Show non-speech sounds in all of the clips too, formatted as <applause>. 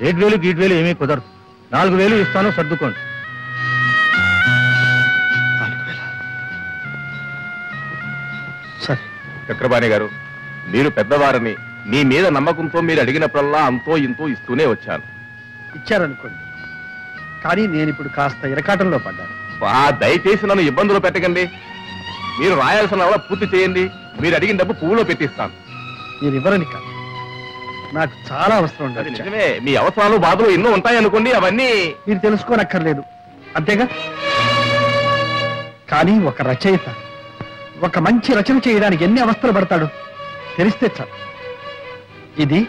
ఏడు వేలు గీడు వేలు ఏమీ కుదరదు. నాలుగు వేలు ఇస్తాను సర్దుకోండి. సరే. చక్రపాణి గారు మీరు పెద్దవారని మీ మీద నమ్మకంతో మీరు అడిగినప్పుడల్లా అంతో ఇంతో ఇస్తూనే వచ్చాను. ఇచ్చారనుకోండి. కానీ నేను ఇప్పుడు కాస్త ఇరకాటంలో పడ్డాను. ఆ దయచేసి నన్ను ఇబ్బందులు పెట్టకండి. మీరు రాయాల్సిన అలా పూర్తి చేయండి. మీరు అడిగిన డబ్బు పువ్వులో పెట్టిస్తాను. నేను ఇవ్వరని కాదు. నాకు చాలా అవసరం అది ఉండదు నిజమే. మీ అవసరాలు బాధలు ఎన్నో ఉంటాయనుకోండి అవన్నీ మీరు తెలుసుకోనక్కర్లేదు. అంతేగా? కానీ ఒక రచయిత ఒక మంచి రచన చేయడానికి ఎన్ని అవస్థలు పడతాడు? తెలిస్తే చాలు. ఇది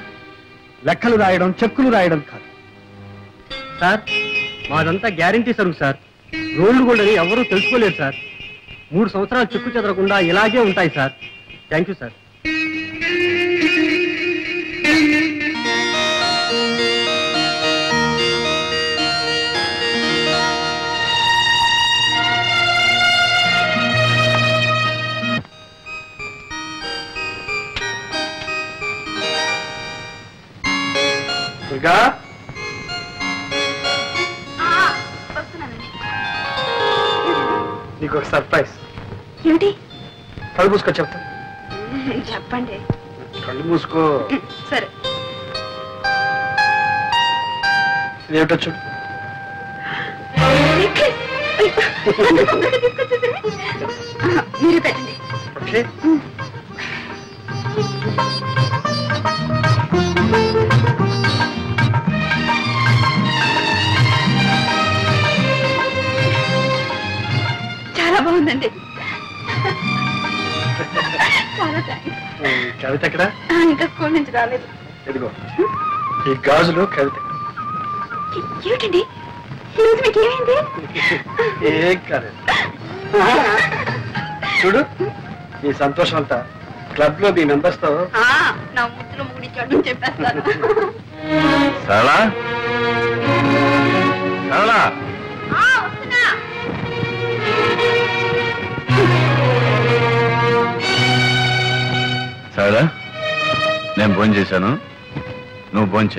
లెక్కలు రాయడం చెక్కులు రాయడం కాదు. సార్ మాదంతా గ్యారంటీ సరుకు సార్. రోడ్లు గోల్డ్ అని ఎవరూ తెలుసుకోలేరు సార్. మూడు సంవత్సరాలు చెక్కు చెదరకుండా ఇలాగే ఉంటాయి సార్. Thank you sir. వస్తున్నానండి. నీకు ఒక సర్ప్రైజ్. ఏమిటి? కళ్ళు మూసుకో చెప్తా. చెప్పండి. కళ్ళు మూసుకో. సరే. ఇదేమిటో చూడు. మీరే పెట్టండి. ఓకే. చాలా థ్యాంక్స్ ఈ కవిత ఎక్కడ? ఇంకా స్కూల్ నుంచి రాలేదు. ఇదిగో ఈ గాజులు కవిత. ఏమిటండి? ఈరోజు మీకు ఏమైంది? ఏం కాలేదు. చూడు ఈ సంతోషం అంతా క్లబ్లో మీ మెంబర్స్తో ఆ, నా ముద్దులో ముగిడిచ్చాడు చెప్పేస్తాను. సరళా? సరళా? సరళా నేను ఫోన్ చేశాను నువ్వు ఫోన్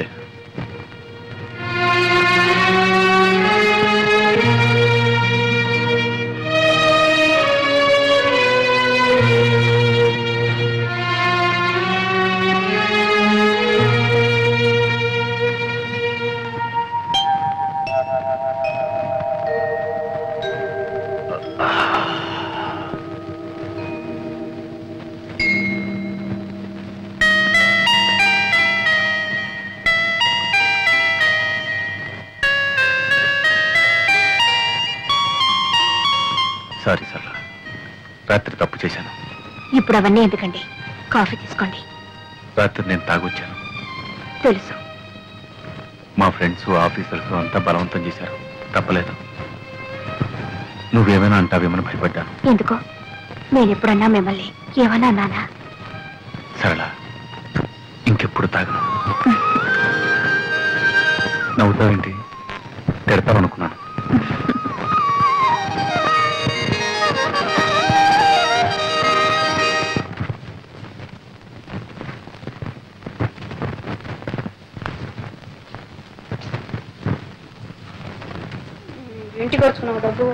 సారీ సరళా రాత్రి తప్పు చేశాను. ఇప్పుడు అవన్నీ ఎందుకండి? కాఫీ తీసుకోండి. రాత్రి నేను తాగొచ్చాను. తెలుసు. మా ఫ్రెండ్స్ ఆఫీసర్స్ అంతా బలవంతం చేశారు. తప్పలేదు. నువ్వేమైనా అంటావేమని భయపడ్డాను? ఎందుకో? నేను ఎప్పుడన్నా మిమ్మల్ని ఏమన్నా అన్నానా? సరళ ఇంకెప్పుడు తాగను? నవ్వుతావేంటి? తిడతావనుకున్నాను. వచ్చుకున్నావు డబ్బు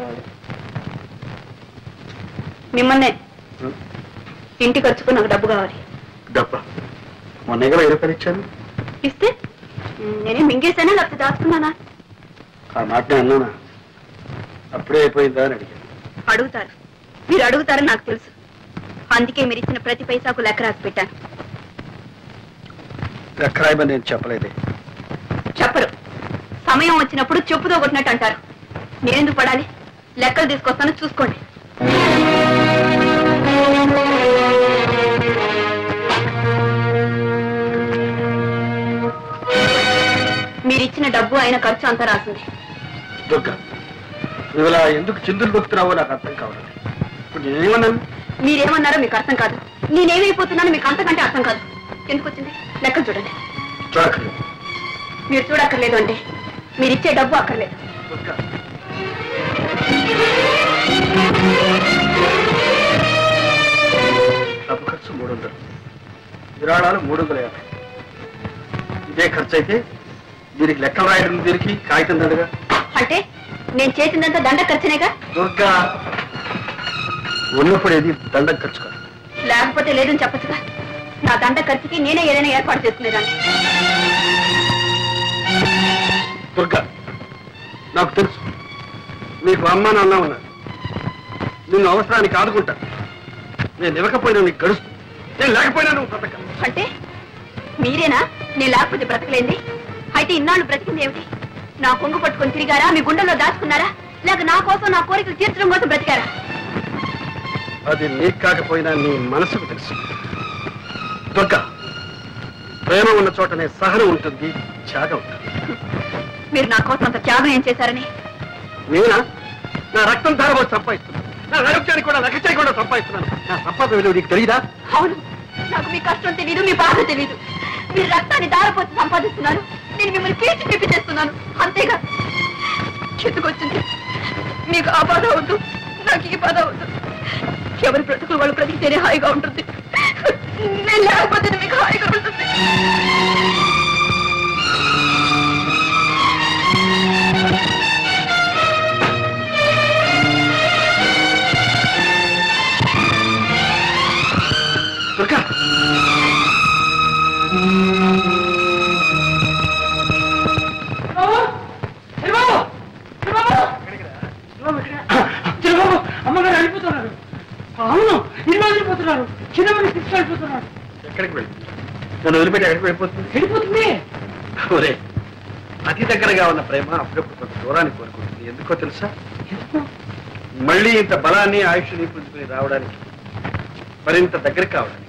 మిమ్మల్నే ఇంటికి వచ్చుకుని నాకు డబ్బు కావాలి. డబ్బా? మొన్న వెయ్యి రూపాయలు ఇచ్చాను. ఇస్తే? నేనే మింగేసానా లేకపోతే దాచుకున్నానా? ఆ మాట నేను అన్నానా? అప్పుడే అయిపోయిందా అని అడిగాను. అడుగుతారు. మీరు అడుగుతారని నాకు తెలుసు. అందుకే మీరు ఇచ్చిన ప్రతి పైసాకు లెక్క రాసి పెట్టాను. ఎక్కరాయమని నేను చెప్పలేదే. చెప్పరు. సమయం వచ్చినప్పుడు చెప్పుతో కొట్టినట్టు అంటారు. నేనెందుకు పడాలి? లెక్కలు తీసుకొస్తాను చూసుకోండి. మీరిచ్చిన డబ్బు అయిన ఖర్చు అంతా రాసింది. దుర్గా నువ్వు ఇలా ఎందుకు చిందులు దొక్కుతున్నావో నాకు అర్థం కావడం ఇప్పుడు నేనేమన్నాను? మీరేమన్నారో మీకు అర్థం కాదు. నేనేమైపోతున్నానో మీకు అంతకంటే అర్థం కాదు. ఎందుకు వచ్చింది? లెక్కలు చూడండి. చూడక్కర్లేదు. మీరు చూడక్కర్లేదు అంటే మీరు ఇచ్చే డబ్బు అక్కర్లేదు. దుర్గా డబ్బు ఖర్చు మూడు వందలు విరాళాలు మూడు వందల యాభై. ఇదే ఖర్చు అయితే దీనికి లెక్కలు రాయడం దీనికి కాగితం దండగా. అంటే నేను చేసిందంతా దండ ఖర్చునేగా? దుర్గా ఉన్నప్పుడు ఏది దండం ఖర్చు కాదు. లేకపోతే లేదని చెప్పచ్చుగా. నా దండ ఖర్చుకి నేనే ఏదైనా ఏర్పాటు చేసుకునేదాన్ని. దుర్గా నాకు తెలుసు. నీకు అమ్మ నాన్న ఉన్నారు. నిన్ను అవసరానికి ఆదుకుంటా. నేను ఇవ్వకపోయినా నీకు గడుస్తు. నేను లేకపోయినా నువ్వు బ్రతక. అంటే మీరేనా? నేను లేకపోతే బ్రతకలేంది? అయితే ఇన్నాళ్ళు బ్రతికింది ఏమిటి? నా కొంగు పట్టుకొని తిరిగారా? మీ గుండెల్లో దాచుకున్నారా? లేక నా కోసం నా కోరికలు తీర్చడం కోసం బ్రతికారా? అది నీకు కాకపోయినా నీ మనసుకు తెలుసు. దుర్గా ప్రేమ ఉన్న చోటనే సహనం ఉంటుంది త్యాగం ఉంటుంది. మీరు నా కోసం అంత త్యాగం ఏం చేశారని? నేనా? నా రక్తం ధారబోసి సంపాదిస్తున్నాను నా ఆరోగ్యాన్ని కూడా లెక్క చేయకుండా సంపాదిస్తున్నాను. నా సంపాదన విలువ నీకు తెలియదా అవును. నాకు మీ కష్టం తెలియదు మీ బాధ తెలియదు మీరు రక్తాన్ని దారపోతే సంపాదిస్తున్నారు నేను మిమ్మల్ని పీల్చి పిప్పి చేస్తున్నాను. అంతేగా. చెట్టుకొచ్చింది మీకు ఆ బాధ అవద్దు నాకు ఈ బాధ వద్దు. ఎవరి బ్రతుకులు వాళ్ళు బ్రతికితేనే హాయిగా ఉంటుంది. నేను లేకపోతే మీకు హాయిగా ఉంటుంది. దుర్గా చిరబాబు అమ్మగారు వెళ్ళిపోతున్నారు అవును ఇల్లు వెళ్ళిపోతున్నారు చిన్నవాడిని తీసుకెళ్ళిపోతున్నారు. ఎక్కడికి వెళ్ళి? నన్ను వదిలిపెట్టి ఎక్కడికి వెళ్ళిపోతుంది? వెళ్ళిపోతుంది. ఒరే అతి దగ్గరగా ఉన్న ప్రేమ అప్పుడప్పుడు కొంత దూరాన్ని కోరుకుంటుంది. ఎందుకో తెలుసా? మళ్ళీ ఇంత బలాన్ని ఆయుష్ని పుంజుకుని రావడానికి మరింత దగ్గర కావడానికి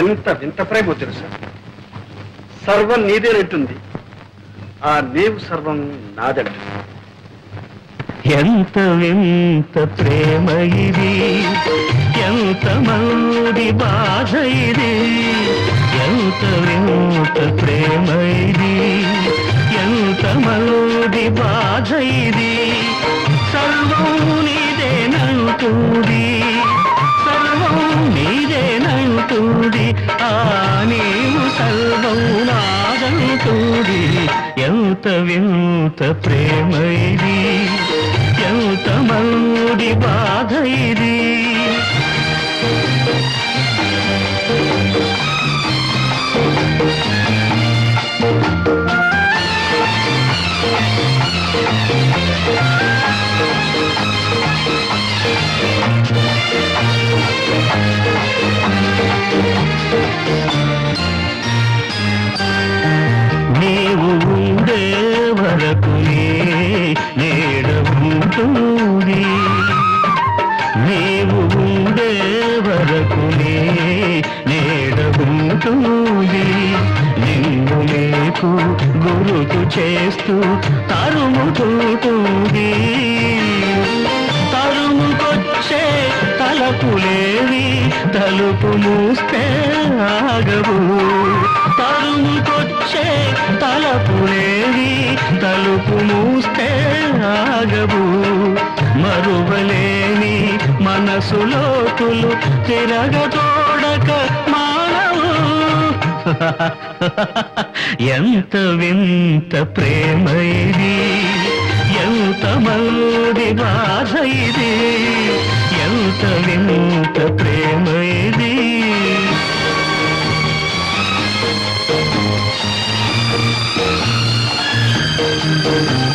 ఎంత వింత ప్రేమో తెలుసా? సర్వం నీదేనంటుంది ఆ నీవు సర్వం నాదంటుంది. ఎంత వింత ప్రేమ ఇది? ఎంత మంది బాధ ఇది? ఎంత వింత ప్రేమ ఇది? ఎంత మంది బాధ ఇది? సర్వం నీదేనంటుంది ఎంత ప్రేమ ఇది ఎంత మంది బాధ ఇది చేస్తూ తరుముకుంటుంది తరుముకొచ్చే తలపులేవి తలుపు మూస్తే ఆగవు. తరుముకొచ్చే తలపులేవి తలుపు మూస్తే ఆగవు. మరువలేని మనసులోతులు తిరగతోడక మా <laughs> ఎంత వింత ప్రేమ ఇది? ఎంత మంది బాధ ఇది? ఎంత వింత ప్రేమ ఇది? you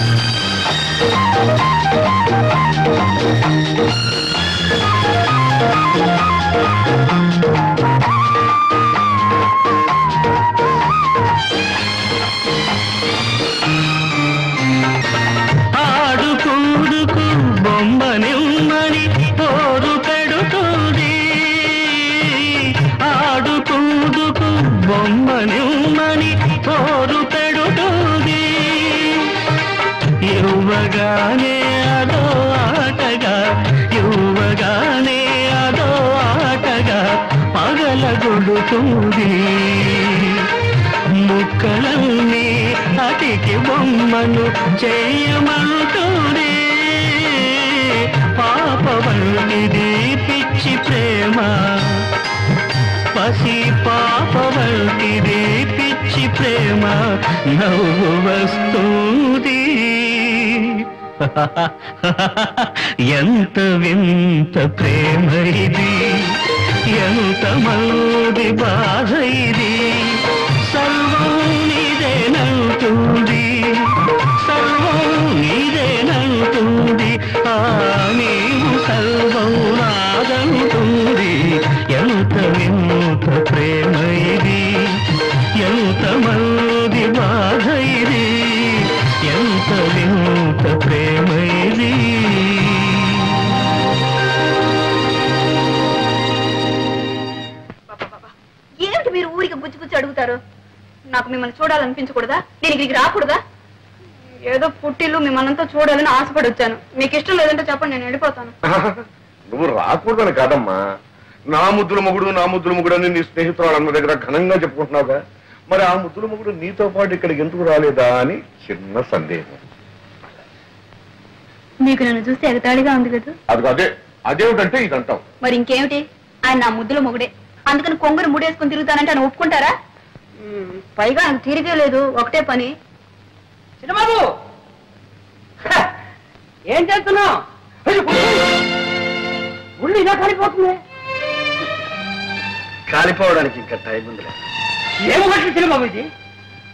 ఇవ్వగానే అదో ఆటగా ఇవ్వగానే అదో ఆటగా పగలగొడుతుంది ముక్కలన్నీ అతికి బొమ్మను చేయమంటుంది పాపవల్లిది పిచ్చి ప్రేమ. పసి పాపవల్లిది పిచ్చి ప్రేమ నవ్వు వస్తుంది. <laughs> ఎంత వింత ప్రేమ ఇది? ఎంత మౌది బాధ ఇది? మిమ్మల్ని చూడాలనిపించకూడదా? నేను ఇక్కడికి రాకూడదా? ఏదో పుట్టిల్లు మిమ్మల్ని అంతా చూడాలని ఆశపడి వచ్చాను. మీకు ఇష్టం లేదంటే చెప్పండి నేను వెళ్ళిపోతాను. <laughs> నువ్వు రాకూడదని కాదమ్మా. నా ముద్దుల మొగుడు నా ముద్దుల మొగుడు అని నీ స్నేహితురాలు అన్న దగ్గర ఘనంగా చెప్పుకుంటున్నావుగా. మరి ఆ ముద్దుల మొగుడు నీతో పాటు ఇక్కడికి ఎందుకు రాలేదా అని చిన్న సందేహం. మీకు నన్ను చూస్తే ఎగతాళిగా ఉంది కదా? అది అదే అదేమిటంటే ఇది అంటావు మరి ఇంకేమిటి? ఆయన నా ముద్దుల మొగుడే. అందుకని కొంగురు ముడేసుకుని తిరుగుతానంటే ఆయన ఒప్పుకుంటారా? పైగా ఆయన తిరిగే లేదు. ఒకటే పని. చిన్నబాబు! ఏం చేస్తున్నావు? ఉళ్ళు ఇలా కాలిపోతుంది. కాలిపోవడానికి ఇంకా టైం ఉంది ఏం మాటలు చిన్నబాబు ఇది?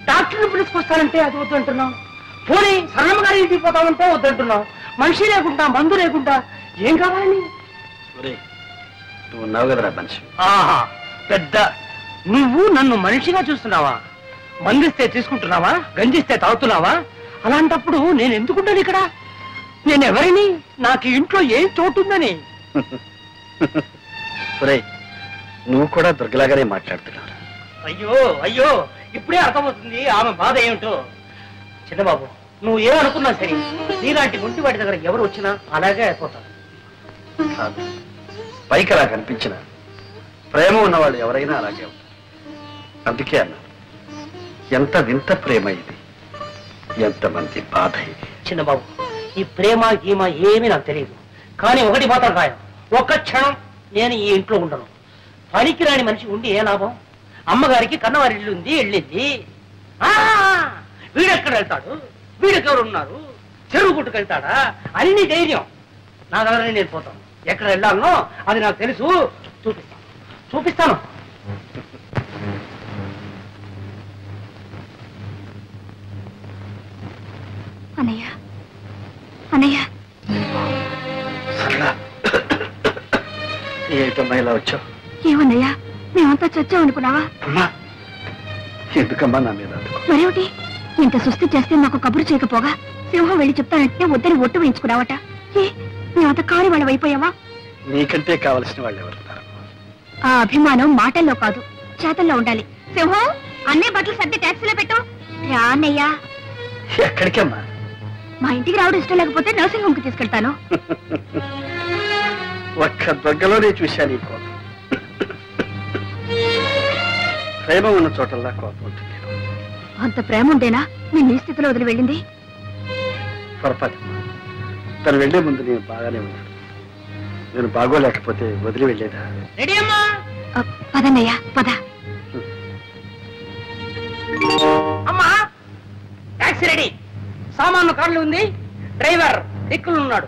డాక్టర్ని పిలుచుకొస్తానంటే అది వద్దంటున్నావు. పోనీ సరళమ్మ గారి ఇంటికి పోతామంటే వద్దంటున్నావు. మనిషి లేకుండా మందు లేకుండా ఏం కావాలని నువ్వు ఉన్నావు కదరా మనిషి. ఆహా పెద్ద నువ్వు నన్ను మనిషిగా చూస్తున్నావా? మందిస్తే తీసుకుంటున్నావా? గంజిస్తే తాగుతున్నావా? అలాంటప్పుడు నేను ఎందుకుంటాను ఇక్కడ? నేను ఎవరిని? నాకు ఇంట్లో ఏం చోటుందని? <laughs> నువ్వు కూడా దుర్గలాగానే మాట్లాడుతున్నావు అయ్యో అయ్యో ఇప్పుడే అర్థమవుతుంది ఆమె బాధ ఏమిటో. చిన్నబాబు నువ్వు ఏమనుకున్నా సరే నీలాంటి ఒంటి వాటి దగ్గర ఎవరు వచ్చినా అలాగే అయిపోతాను పైకి అలా కనిపించిన ప్రేమ ఉన్నవాళ్ళు ఎవరైనా అలాగే ఉంటారు. అందుకే అన్న ఎంత వింత ప్రేమ ఇది ఎంతమంది బాధ ఇది. చిన్నబాబు ఈ ప్రేమ గీమ ఏమీ నాకు తెలియదు. కానీ ఒకటి మాత్రం ఖాయం. ఒక్క క్షణం నేను ఈ ఇంట్లో ఉండను. పనికిరాని మనిషి ఉండి ఏ లాభం? అమ్మగారికి కన్నవారి ఇల్లు ఉంది వెళ్ళింది. ఆ, వీడెక్కడ వెళ్తాడు? వీడెక్కడు ఉన్నారు చెరువు గుట్టుకు వెళ్తాడా? అన్ని ధైర్యం. నా దగ్గర నేను పోతాను. ఎక్కడ వెళ్ళాలనో అది నాకు తెలుసు. చూపిస్తాను చూపిస్తాను. ఏమిటమ్మా ఇలా వచ్చావు? ఏమన్నయ్యా? మేమంతా అమ్మా ఎందుకమ్మా నా మీద అదుపు? మరేమిటి? ఇంత సుస్థి చేస్తే నాకు కబురు చేయకపోగా? సింహం వెళ్ళి చెప్తానంటే వద్దని ఒట్టు వేయించుకున్నావట. ఏ మేమంతా కాని వాళ్ళం అయిపోయావా? నీకంటే కావలసిన వాళ్ళు ఎవరున్నారు? ఆ అభిమానం మాటల్లో కాదు చేతల్లో ఉండాలి. సింహం అన్నీ బట్టలు సర్ది ట్యాక్సీలో పెట్టు. రా అన్నయ్యా. ఎక్కడికమ్మా? మా ఇంటికి రావడం ఇష్టం లేకపోతే నర్సింగ్ హోమ్కి తీసుకెళ్తాను. <laughs> ఒక్క దగ్గరలోనే చూశాను ఈ కోపం. ప్రేమ ఉన్న చోటల్లా కోపం ఉంటుంది. అంత ప్రేమ ఉండేనా నేను ఈ స్థితిలో వదిలి వెళ్ళింది? పొరపాటు. తను వెళ్ళే ముందు నేను బాగానే ఉన్నాను. నేను బాగోలేకపోతే వదిలి వెళ్ళేదా? పదన్నయ్యా పద. సామాన్లు కార్లు ఉంది. డ్రైవర్ దిక్కులు ఉన్నాడు